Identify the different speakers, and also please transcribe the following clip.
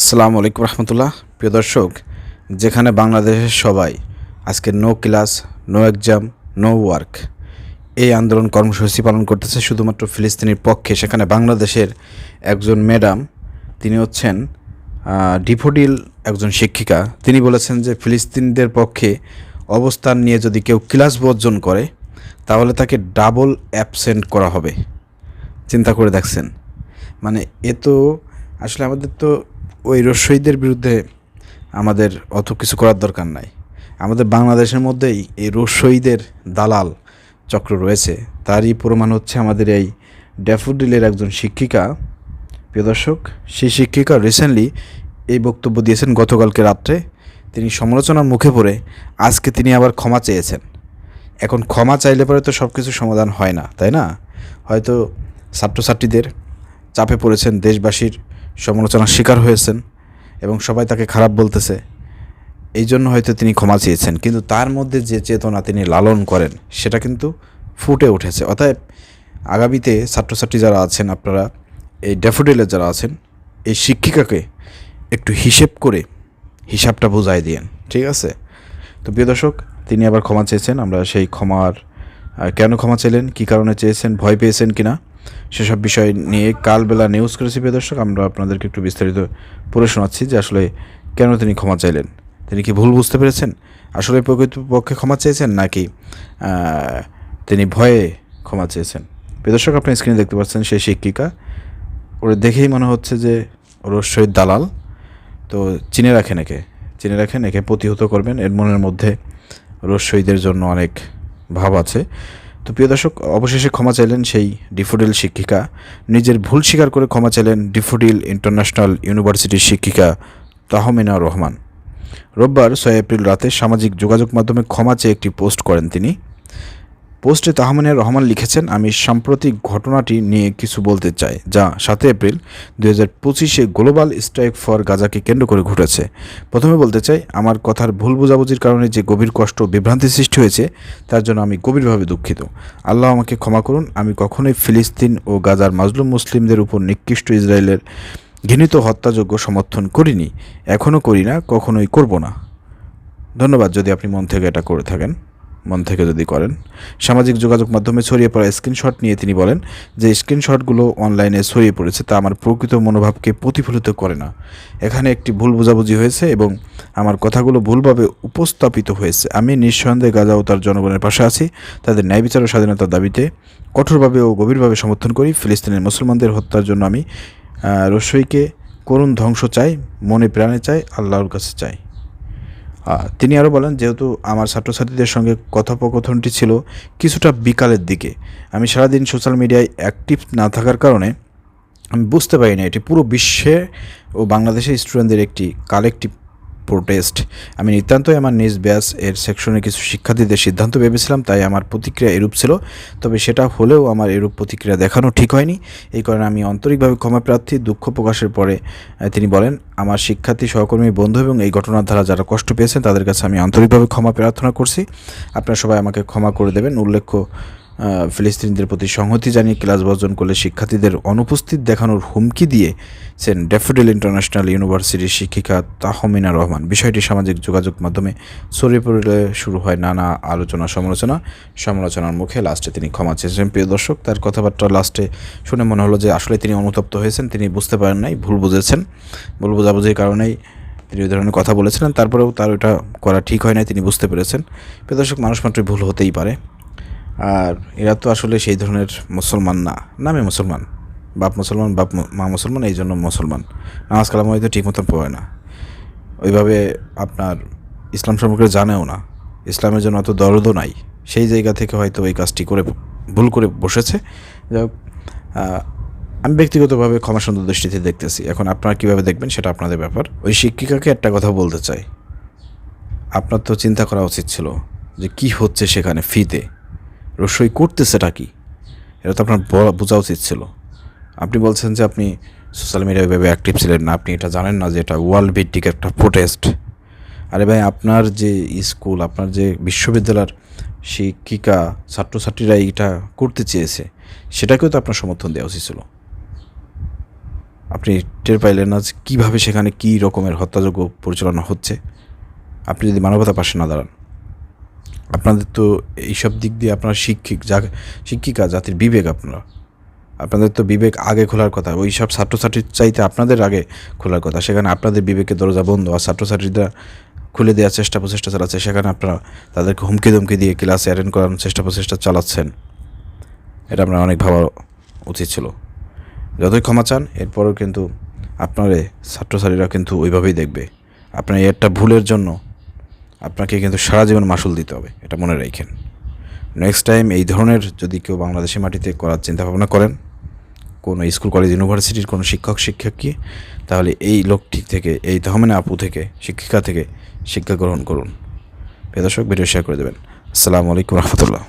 Speaker 1: আসসালামু আলাইকুম রহমতুল্লাহ। প্রিয় দর্শক, যেখানে বাংলাদেশের সবাই আজকে no class no exam no work এই আন্দোলন কর্মসূচি পালন করতেছে শুধুমাত্র ফিলিস্তিনির পক্ষে। সেখানে বাংলাদেশের একজন ম্যাডাম তিনি হচ্ছেন ডিফোডিল একজন শিক্ষিকা। তিনি বলেছেন যে ফিলিস্তিনদের পক্ষে অবস্থান নিয়ে যদি কেউ ক্লাস বর্জন করে, তাহলে তাকে ডাবল অ্যাবসেন্ট করা হবে। চিন্তা করে দেখছেন। মানে এ তো আসলে আমাদের তো ওই রস্যইদের বিরুদ্ধে আমাদের অত কিছু করার দরকার নাই। আমাদের বাংলাদেশের মধ্যেই এই রস্যইদের দালাল চক্র রয়েছে। তারই প্রমাণ হচ্ছে আমাদের এই ড্যাফোডিলের একজন শিক্ষিকা। প্রিয় দর্শক, সেই শিক্ষিকা রিসেন্টলি এই বক্তব্য দিয়েছেন গতকালকে রাত্রে। তিনি সমালোচনার মুখে পড়ে আজকে তিনি আবার ক্ষমা চেয়েছেন। এখন ক্ষমা চাইলে পরে তো সব কিছু সমাধান হয় না, তাই না? হয়তো ছাত্রছাত্রীদের চাপে পড়েছেন দেশবাসীর সমালোচনার শিকার হয়েছেন এবং সবাই তাকে খারাপ বলতেছে। এই জন্য হয়তো তিনি ক্ষমা চেয়েছেন, কিন্তু তার মধ্যে যে চেতনা তিনি লালন করেন, সেটা কিন্তু ফুটে উঠেছে। অতএব আগামীতে ছাত্রছাত্রী যারা আছেন, আপনারা এই ড্যাফোডিলের যারা আছেন, এই শিক্ষিকাকে একটু হিসেব করে হিসাবটা বুঝাই দিয়েন, ঠিক আছে? তো প্রিয় দর্শক, তিনি আবার ক্ষমা চেয়েছেন, আমরা সেই ক্ষমার কেন ক্ষমা চাইলেন, কী কারণে চেয়েছেন, ভয় পেয়েছেন কিনা? সেসব বিষয় নিয়ে কালবেলা নিউজ করেছি প্রিয় দর্শক। আমরা আপনাদেরকে একটু বিস্তারিত পড়ে শোনাচ্ছি যে আসলে কেন তিনি ক্ষমা চাইলেন? তিনি কি ভুল বুঝতে পেরেছেন? আসলে প্রকৃতপক্ষে ক্ষমা চেয়েছেন নাকি তিনি ভয়ে ক্ষমা চেয়েছেন? প্রিয় দর্শক, আপনি স্ক্রিনে দেখতে পাচ্ছেন সেই শিক্ষিকা। ওরা দেখেই মনে হচ্ছে যে ওর শহীদ দালাল। তো চিনে রাখেন একে, চিনে রাখেন, একে প্রতিহত করবেন। এর মনের মধ্যে রস্যইদের জন্য অনেক ভাব আছে। তো প্রিয় দর্শক, অবশেষে ক্ষমা চাইলেন সেই ডিফোডিল শিক্ষিকা। নিজের ভুল স্বীকার করে ক্ষমা চাইলেন ডিফোডিল ইন্টারন্যাশনাল ইউনিভার্সিটির শিক্ষিকা তাহমিনা রহমান। রোববার ছয় এপ্রিল রাতে সামাজিক যোগাযোগ মাধ্যমে ক্ষমা চেয়ে একটি পোস্ট করেন তিনি। পোস্টে তাহমিনা রহমান লিখেছেন, আমি সাম্প্রতিক ঘটনাটি নিয়ে কিছু বলতে চাই, যা সাতই এপ্রিল দু হাজার পঁচিশে গ্লোবাল স্ট্রাইক ফর গাজাকে কেন্দ্র করে ঘটেছে। প্রথমে বলতে চাই, আমার কথার ভুল বোঝাবুঝির কারণে যে গভীর কষ্ট বিভ্রান্তি সৃষ্টি হয়েছে, তার জন্য আমি গভীরভাবে দুঃখিত। আল্লাহ আমাকে ক্ষমা করুন, আমি কখনোই ফিলিস্তিন ও গাজার মাজলুম মুসলিমদের উপর নিকৃষ্ট ইসরায়েলের ঘৃণিত হত্যাযোগ্য সমর্থন করিনি। এখনও করি না, কখনোই করব না। ধন্যবাদ, যদি আপনি মন থেকে এটা করে থাকেন। মন থেকে যদি করেন। সামাজিক যোগাযোগ মাধ্যমে ছড়িয়ে পড়া স্ক্রিনশট নিয়ে তিনি বলেন যে, স্ক্রিনশটগুলো অনলাইনে ছড়িয়ে পড়েছে, তা আমার প্রকৃত মনোভাবকে প্রতিফলিত করে না। এখানে একটি ভুল বোঝাবুঝি হয়েছে এবং আমার কথাগুলো ভুলভাবে উপস্থাপিত হয়েছে। আমি নিঃসন্দেহে গাজা ও তার জনগণের পাশে আছি। তাদের ন্যায় বিচার ও স্বাধীনতার দাবিতে কঠোরভাবে ও গভীরভাবে সমর্থন করি। ফিলিস্তিনের মুসলমানদের হত্যার জন্য আমি রসইকে করুণ ধ্বংস চাই, মনে প্রাণে চাই, আল্লাহর কাছে চাই। তিনি আরও বলেন, যেহেতু আমার ছাত্রছাত্রীদের সঙ্গে কথোপকথনটি ছিল কিছুটা বিকালের দিকে, আমি সারাদিন সোশ্যাল মিডিয়ায় অ্যাক্টিভ না থাকার কারণে আমি বুঝতে পারি না এটি পুরো বিশ্বে ও বাংলাদেশের স্টুডেন্টদের একটি কালেকটিভ প্রোটেস্ট আমি নিতান্তই আমার নিজ ব্যাস এর সেকশনে কিছু শিক্ষার্থীদের সিদ্ধান্ত ভেবেছিলাম, তাই আমার প্রতিক্রিয়া এরূপ ছিল। তবে সেটা হলেও আমার এরূপ প্রতিক্রিয়া দেখানো ঠিক হয়নি। এই কারণে আমি আন্তরিকভাবে ক্ষমা প্রার্থী, দুঃখ প্রকাশের পরে তিনি বলেন, আমার শিক্ষার্থী, সহকর্মী, বন্ধু এবং এই ঘটনার দ্বারা যারা কষ্ট পেয়েছেন, তাদের কাছে আমি আন্তরিকভাবে ক্ষমা প্রার্থনা করছি। আপনারা সবাই আমাকে ক্ষমা করে দেবেন। উল্লেখ্য ফিলিস্তিনিদের প্রতি সংহতি জানিয়ে ক্লাস বর্জন করলে শিক্ষার্থীদের অনুপস্থিত দেখানোর হুমকি দিয়েছেন ড্যাফোডিল ইন্টারন্যাশনাল ইউনিভার্সিটির শিক্ষিকা তাহমিনা রহমান। বিষয়টি সামাজিক যোগাযোগ মাধ্যমে ছড়িয়ে পড়লে শুরু হয় নানা আলোচনা, সমালোচনা। সমালোচনার মুখে লাস্টে তিনি ক্ষমা চেয়েছেন। প্রিয় দর্শক, তার কথাবার্তা লাস্টে শুনে মনে হলো যে আসলে তিনি অনুতপ্ত হয়েছেন, তিনি বুঝতে পারেন নাই, ভুল বুঝেছেন। ভুল বোঝাবুঝির কারণেই তিনি ওই ধরনের কথা বলেছিলেন। তারপরেও তার ওটা করা ঠিক হয় নাই, তিনি বুঝতে পেরেছেন। প্রিয় দর্শক, মানুষ মাত্রই ভুল হতেই পারে। আর এরা তো আসলে সেই ধরনের মুসলমান না। নামে মুসলমান। বাপ মুসলমান, বাপ মা মুসলমান, এই জন্য মুসলমান। নামাজ কালাম হয়তো ঠিক মতন পড়ে না। ওইভাবে আপনার ইসলাম সম্পর্কে জানেও না। ইসলামের জন্য অত দরদও নাই। সেই জায়গা থেকে হয়তো এই কাজটি করে ভুল করে বসেছে। যাই আমি ব্যক্তিগতভাবে ক্ষমা সুন্দর দৃষ্টিতে দেখতেছি। এখন আপনারা কীভাবে দেখবেন সেটা আপনাদের ব্যাপার। ওই শিক্ষিকাকে একটা কথা বলতে চাই। আপনার তো চিন্তা করা উচিত ছিল যে কি হচ্ছে সেখানে ফিতে। রসই করতেছেটা কি? এটা তো আপনার বোঝা উচিত ছিল। আপনি বলছেন যে আপনি সোশ্যাল মিডিয়ায় ভেবে অ্যাক্টিভ ছিলেন না। আপনি এটা জানেন না যে এটা ওয়ার্ল্ড ভিত্তিক একটা প্রোটেস্ট আরে ভাই, আপনার যে স্কুল আপনার যে বিশ্ববিদ্যালয়ের শিক্ষিকা, ছাত্রছাত্রীরা এইটা করতে চেয়েছে, সেটাকেও তো আপনার সমর্থন দেওয়া উচিত ছিল। আপনি টের পাইলেন না যে কীভাবে সেখানে কী রকমের হত্যাযোগ্য পরিচালনা হচ্ছে? আপনি যদি মানবতা পাশে না দাঁড়ান। আপনাদের তো এইসব দিক দিয়ে আপনারা শিক্ষিক, যা শিক্ষিকা, জাতির বিবেক আপনারা। আপনাদের তো বিবেক আগে খোলার কথা, ওই সব ছাত্রছাত্রীর চাইতে আপনাদের আগে খোলার কথা। সেখানে আপনাদের বিবেকের দরজা বন্ধ আর ছাত্রছাত্রীরা খুলে দেওয়ার চেষ্টা প্রচেষ্টা চালাচ্ছে। সেখানে আপনারা তাদেরকে হুমকি ধমকি দিয়ে ক্লাসে অ্যাটেন্ড করানোর চেষ্টা প্রচেষ্টা চালাচ্ছেন। এটা আপনার অনেক ভাবা উচিত ছিল। যতই ক্ষমা চান, এরপরও কিন্তু আপনার ছাত্রছাত্রীরা কিন্তু ওইভাবেই দেখবে। আপনার একটা ভুলের জন্য আপনাকে কিন্তু সারা জীবন মাসুল দিতে হবে, এটা মনে রাখেন। নেক্সট টাইম এই ধরনের যদি কেউ বাংলাদেশের মাটিতে করার চিন্তা ভাবনা করেন, কোনো স্কুল, কলেজ, ইউনিভার্সিটির কোনো শিক্ষক শিক্ষককে তাহলে এই লোকটি থেকে, এই তহমেনা আপু থেকে, শিক্ষিকা থেকে শিক্ষা গ্রহণ করুন। প্রিয় দর্শক ভিডিও শেয়ার করে দেবেন। আসসালামু আলাইকুম রহমতুল্লাহ।